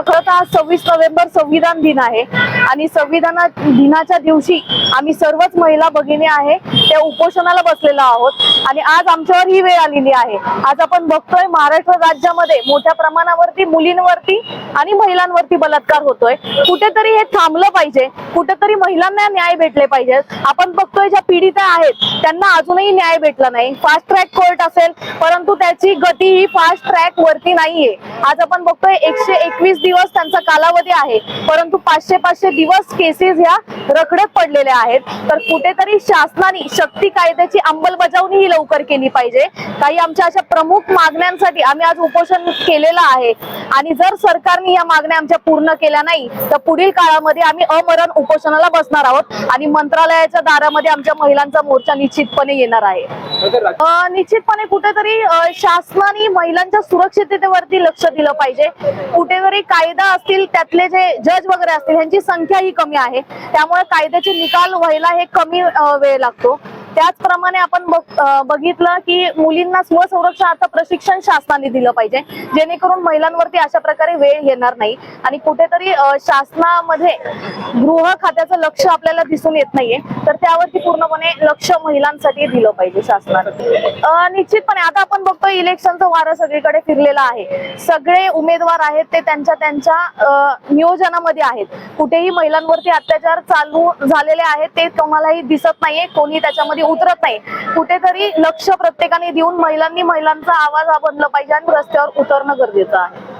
खरं तर आज सव्वीस नोव्हेंबर संविधान दिन आहे. आणि संविधान दिनाच्या दिवशी आम्ही सर्वच महिला भगिनी आहे त्या उपोषणाला बसलेलो आहोत. आणि आज आमच्यावर ही वेळ आलेली आहे. आज आपण बघतोय महाराष्ट्र राज्यामध्ये मोठ्या प्रमाणावरती मुलींवरती आणि महिलांवरती बलात्कार होतोय. कुठेतरी हे थांबलं पाहिजे. कुठेतरी महिलांना न्याय भेटले पाहिजेत आपण बघतोय ज्या पीडिता आहेत त्यांना अजूनही न्याय भेटला नाही. फास्ट ट्रॅक कोर्ट असेल परंतु त्याची गती ही फास्ट ट्रॅक वरती नाहीये. आज आपण बघतोय एकशे एकवीस दिवस त्यांचा कालावधी आहे. परंतु पाचशे पाचशे दिवस केसेस ह्या रखडत पडलेल्या आहेत. तर कुठेतरी शासनाने शक्ती कायद्याची अंमलबजावणी ही लवकर केली पाहिजे. काही आमच्या अशा प्रमुख मागण्यांसाठी आम्ही आज उपोषण केलेलं आहे. आणि जर सरकारने या मागण्या आमच्या पूर्ण केल्या नाही तर पुढील काळामध्ये आम्ही अमरण उपोषणाला बसणार आहोत. आणि मंत्रालयाच्या दारामध्ये आमच्या महिलांचा मोर्चा निश्चितपणे येणार आहे. निश्चितपणे कुठेतरी शासनाने महिलांच्या सुरक्षिततेवरती लक्ष दिलं पाहिजे. कुठेतरी कायदा असतील त्यातले जे जज वगैरे असतील ह्यांची संख्या ही कमी आहे. त्यामुळे कायद्याचे निकाल व्हायला हे कमी वेळ लागतो. त्याचप्रमाणे आपण बघ- बघितलं की मुलींना स्वसंरक्षणाचं प्रशिक्षण शासनाने दिलं पाहिजे जेणेकरून महिलांवरती अशा प्रकारे वेळ येणार नाही. आणि कुठेतरी शासनामध्ये गृह खात्याचं लक्ष आपल्याला दिसून येत नाहीये. तर त्यावरती पूर्णपणे लक्ष महिलांसाठी दिलं पाहिजे शासनाने. निश्चितपणे आता आपण बघतो इलेक्शनचं वारं सगळीकडे फिरलेलं आहे. सगळे उमेदवार आहेत ते त्यांच्या त्यांच्या नियोजनामध्ये आहेत. कुठेही महिलांवरती अत्याचार चालू झालेले आहेत ते तुम्हालाही दिसत नाहीये. कोणी त्याच्यामध्ये उतरत नाही. कुठेतरी लक्ष प्रत्येकाने देऊन महिलांनी महिलांचा आवाज हा बनला पाहिजे आणि रस्त्यावर उतरणं गरजेचं आहे.